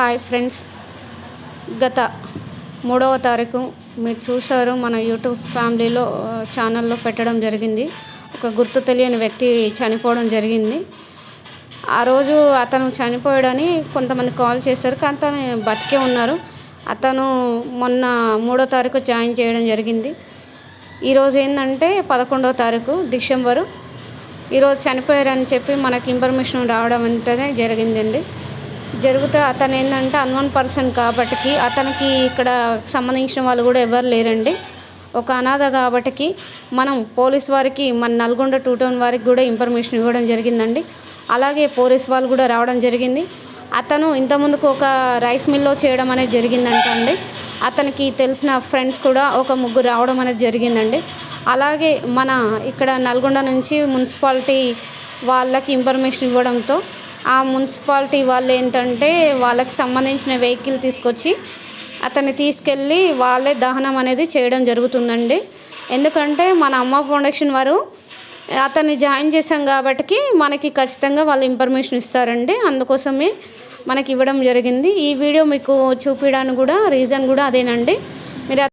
Hi friends. గత మూడవ తారీఖు మీరు చూసారు మన యూట్యూబ్ ఫ్యామిలీలో ఛానల్లో పెట్టడం జరిగింది. ఒక గుర్తు తెలియని వ్యక్తి చనిపోవడం జరిగింది. ఆ రోజు అతను చనిపోయాడని కొంతమంది కాల్ చేశారు కానీ అతను బతికే ఉన్నారు. అతను మొన్న మూడో తారీఖు జాయిన్ చేయడం జరిగింది. ఈరోజు ఏంటంటే పదకొండవ తారీఖు డిసెంబరు. ఈరోజు చనిపోయారని చెప్పి మనకి ఇన్ఫర్మేషన్ రావడం అంతనే జరిగిందండి. జరిగితే అతను ఏంటంటే అన్వన్ పర్సన్ కాబట్టికి అతనికి ఇక్కడ సంబంధించిన వాళ్ళు కూడా ఎవరు లేరండి. ఒక అనాథ కాబట్టికి మనం పోలీస్ వారికి మన నల్గొండ టూ టౌన్ వారికి కూడా ఇన్ఫర్మేషన్ ఇవ్వడం జరిగిందండి. అలాగే పోలీస్ వాళ్ళు కూడా రావడం జరిగింది. అతను ఇంతకుముందుకు ఒక రైస్ మిల్లో చేయడం అనేది జరిగిందంట అండి అతనికి తెలిసిన ఫ్రెండ్స్ కూడా ఒక ముగ్గురు రావడం అనేది జరిగిందండి. అలాగే మన ఇక్కడ నల్గొండ నుంచి మున్సిపాలిటీ వాళ్ళకి ఇన్ఫర్మేషన్ ఇవ్వడంతో ఆ మున్సిపాలిటీ వాళ్ళు ఏంటంటే వాళ్ళకి సంబంధించిన వెహికల్ తీసుకొచ్చి అతన్ని తీసుకెళ్ళి వాళ్ళే దహనం అనేది చేయడం జరుగుతుందండి. ఎందుకంటే మన అమ్మ ఫౌండేషన్ వారు అతన్ని జాయిన్ చేశాం కాబట్టి మనకి ఖచ్చితంగా వాళ్ళు ఇన్ఫర్మేషన్ ఇస్తారండి. అందుకోసమే మనకి ఇవ్వడం జరిగింది. ఈ వీడియో మీకు చూపించడానికి కూడా రీజన్ కూడా అదేనండి. మీరు